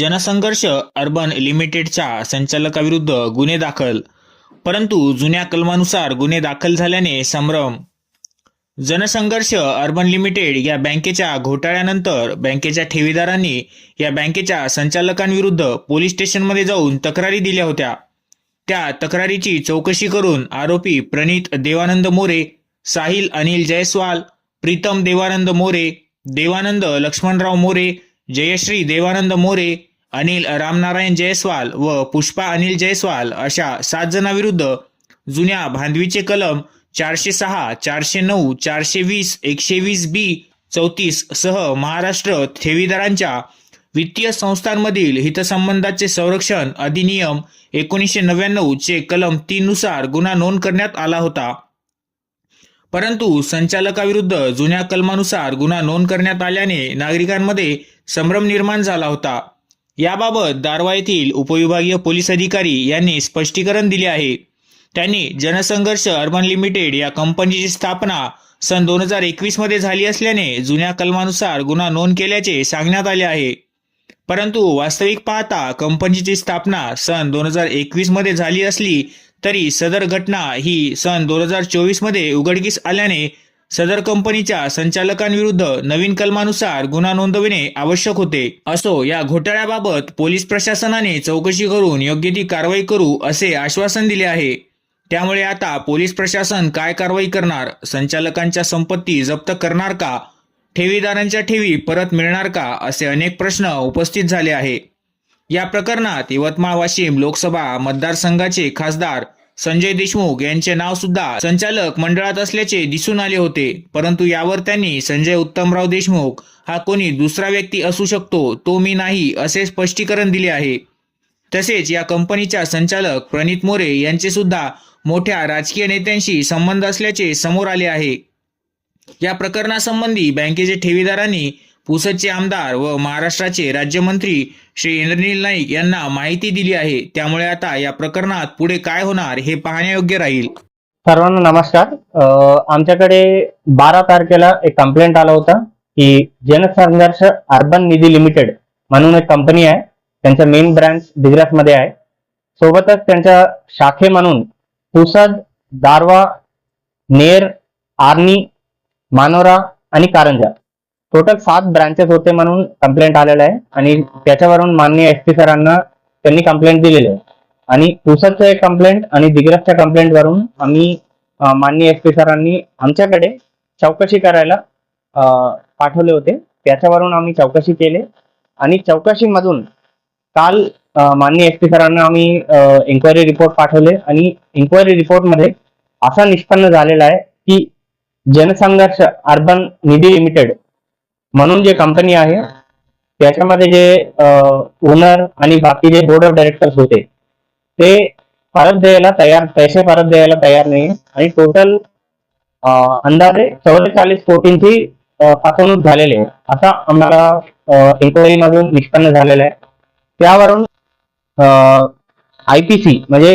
जनसंघर्ष अर्बन लिमिटेडच्या संचालकाविरुद्ध गुन्हे दाखल. परंतु जुन्या कलमानुसार गुन्हे दाखल झाल्याने संभ्रम. जनसंघर्ष अर्बन लिमिटेड या बँकेच्या घोटाळ्यानंतर बँकेच्या ठेवीदारांनी या बँकेच्या संचालकांविरुद्ध पोलीस स्टेशनमध्ये जाऊन तक्रारी दिल्या होत्या. त्या तक्रारीची चौकशी करून आरोपी प्रणित देवानंद मोरे साहिल अनिल जयस्वाल प्रीतम देवानंद मोरे देवानंद लक्ष्मणराव मोरे जयश्री देवानंद मोरे अनिल रामनारायण जयस्वाल व पुष्पा अनिल जयस्वाल अशा सात जणांविरुद्ध जुन्या भांदवीचे कलम चारशे सहा चारशे नऊ चारशे वीस एकशे वीस बी चौतीस सह महाराष्ट्र ठेवीदारांच्या वित्तीय संस्थांमधील हितसंबंधाचे संरक्षण अधिनियम एकोणीसशे नव्याण्णव चे कलम तीन नुसार गुन्हा नोंद करण्यात आला होता. परंतु संचालकाविरुद्ध जुन्या कलमानुसार गुन्हा नोंद करण्यात आल्याने नागरिकांमध्ये संभ्रम निर्माण झाला होता. याबाबत दारवा येथील उपविभागीय पोलीस अधिकारी यांनी स्पष्टीकरण दिले आहे. त्यांनी जनसंघर्ष अर्बन लिमिटेड या कंपनीची स्थापना सन दोन हजार एकवीसमध्ये झाली असल्याने जुन्या कलमानुसार गुन्हा नोंद केल्याचे सांगण्यात आले आहे. परंतु वास्तविक पाहता कंपनीची स्थापना सन दोन हजार एकवीसमध्ये झाली असली तरी सदर घटना ही सन दोन हजार चोवीसमध्ये उघडकीस आल्याने सदर कंपनीच्या संचालकांविरुद्ध नवीन कलमानुसार गुन्हा नोंदविणे आवश्यक होते. असो या घोटाळ्याबाबत पोलीस प्रशासनाने चौकशी करून योग्य ती कारवाई करू असे आश्वासन दिले आहे. त्यामुळे आता पोलीस प्रशासन काय कारवाई करणार? संचालकांच्या संपत्ती जप्त करणार का? ठेवीदारांच्या ठेवी परत मिळणार का? असे अनेक प्रश्न उपस्थित झाले आहे. या प्रकरणात यवतमाळ वाशिम लोकसभा मतदारसंघाचे खासदार संजय देशमुख यांचे नाव सुद्धा संचालक मंडळात असल्याचे दिसून आले होते. परंतु यावर त्यांनी संजय उत्तमराव देशमुख हा कोणी दुसरा व्यक्ती असू शकतो तो मी नाही असे स्पष्टीकरण दिले आहे. तसेच या कंपनीच्या संचालक प्रणित मोरे यांचे सुद्धा मोठ्या राजकीय नेत्यांशी संबंध असल्याचे समोर आले आहे. या प्रकरणासंबंधी बँकेचे ठेवीदारांनी पुसदचे आमदार व महाराष्ट्राचे राज्यमंत्री श्री इंद्रनील नाईक यांना माहिती दिली आहे. त्यामुळे आता या प्रकरणात पुढे काय होणार हे पाहण्यायोग्य राहील. सर्वांना नमस्कार. आमच्याकडे बारा तारखेला एक कंप्लेंट आला होता की जनसंघर्ष अर्बन निधी लिमिटेड म्हणून एक कंपनी आहे. त्यांचा मेन ब्रांच डिग्रसमध्ये आहे. सोबतच त्यांच्या शाखे म्हणून पुसद दारवा नेर आर्नी मानोरा आणि कारंजा टोटल सात ब्रांचेस होते म्हणून कंप्लेंट आलेलं आहे. आणि त्याच्यावरून माननीय एस पी सरांना त्यांनी कंप्लेंट दिलेली आहे. आणि पुसदचं एक कंप्लेंट आणि दिग्रसच्या कंप्लेंट वरून आम्ही माननीय एस पी सरांनी आमच्याकडे चौकशी करायला पाठवले होते. त्याच्यावरून आम्ही चौकशी केली. आणि चौकशीमधून काल माननीय एस पी सरांना आम्ही इन्क्वायरी रिपोर्ट पाठवले. आणि इन्क्वायरी रिपोर्टमध्ये असा निष्पन्न झालेला आहे की जनसंघर्ष अर्बन निधी लिमिटेड म्हणून जे कंपनी आहे त्याच्यामध्ये जे ओनर आणि बाकी जे बोर्ड ऑफ डायरेक्टर्स होते ते परत द्यायला तयार पैसे परत द्यायला तयार नाही. आणि टोटल अंदाजे चौवेचाळीस कोटींची फसवणूक झालेली आहे. असा आम्हाला इन्क्वायरी मधून निष्पन्न झालेला आहे. त्यावरून आय पी सी म्हणजे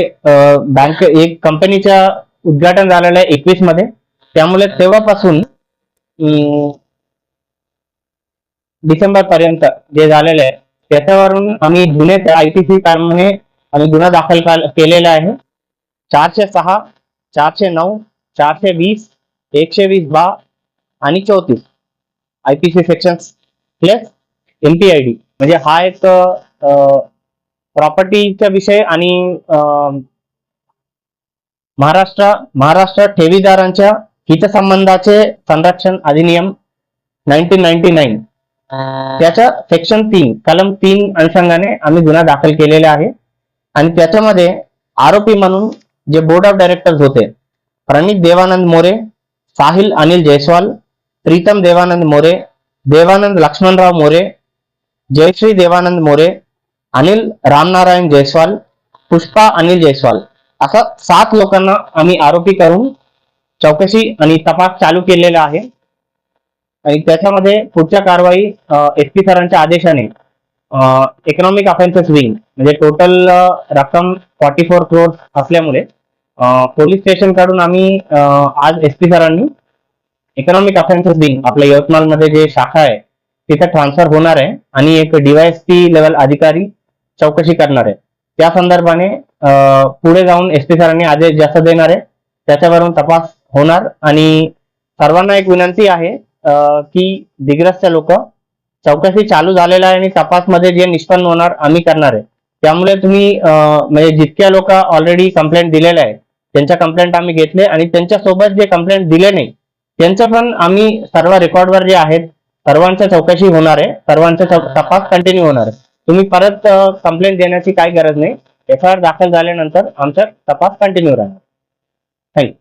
बँक एक कंपनीच्या उद्घाटन झालेलं आहे एकवीसमध्ये त्यामुळे तेव्हापासून डिसेंबर पर्यंत जे झालेलं आहे त्याच्यावरून आम्ही जुने आय टी सी कारणाने आम्ही गुन्हा दाखल केलेला आहे. चारशे सहा चारशे नऊ चारशे वीस एकशे वीस बा आणि चौतीस I P C section plus M P I D म्हणजे हा एक प्रॉपर्टीचा विषय आणि महाराष्ट्र महाराष्ट्र ठेवीदारांच्या हितसंबंधाचे संरक्षण अधिनियम नाईन्टीन नाईन्टी नाईन त्याच्या सेक्शन तीन कलम तीन अनुषंगाने आम्ही गुन्हा दाखल केलेला आहे. आणि त्याच्यामध्ये आरोपी म्हणून जे बोर्ड ऑफ डायरेक्टर्स होते प्रणित देवानंद मोरे साहिल अनिल जयस्वाल प्रीतम देवानंद मोरे देवानंद लक्ष्मणराव मोरे जयश्री देवानंद मोरे अनिल रामनारायण जयस्वाल पुष्पा अनिल जयस्वाल असा सात लोकांना आम्ही आरोपी करून चौकशी आणि तपास चालू केलेला आहे. आणि त्याच्यामध्ये पुढच्या कारवाई एस पी सरांच्या आदेशाने इकॉनॉमिक अफेन्सेस विंग म्हणजे टोटल रक्कम फॉर्टी फोर क्रोर असल्यामुळे पोलीस स्टेशनकडून आम्ही आज एस पी सरांनी इकॉनॉमिक अफेन्सेस विंग आपल्या यवतमाळमध्ये जे शाखा आहे तिथे ट्रान्सफर होणार आहे आणि एक डीवायएसपी लेवल अधिकारी चौकशी करणार आहे. त्या संदर्भाने पुढे जाऊन एस पी सरांनी आदेश जास्त देणार आहे. त्याच्यावरून तपास होणार आणि सर्वांना एक विनंती आहे की दिग्रसचे लोक चौकशी चालू झालेला आहे आणि तपासमध्ये जे निष्पन्न होणार आम्ही करणार आहे. त्यामुळे तुम्ही म्हणजे जितक्या लोक ऑलरेडी कंप्लेंट दिलेल्या आहे त्यांच्या कंप्लेंट आम्ही घेतले आणि त्यांच्यासोबत जे कंप्लेंट दिले नाही त्यांचं पण आम्ही सर्व रेकॉर्डवर जे आहेत सर्वांच्या चौकशी होणार आहे सर्वांचा तपास कंटिन्यू होणार आहे. तुम्ही परत कंप्लेंट देण्याची काही गरज नाही. एफ आय आर दाखल झाल्यानंतर आमचा तपास कंटिन्यू राहणार. थँक्यू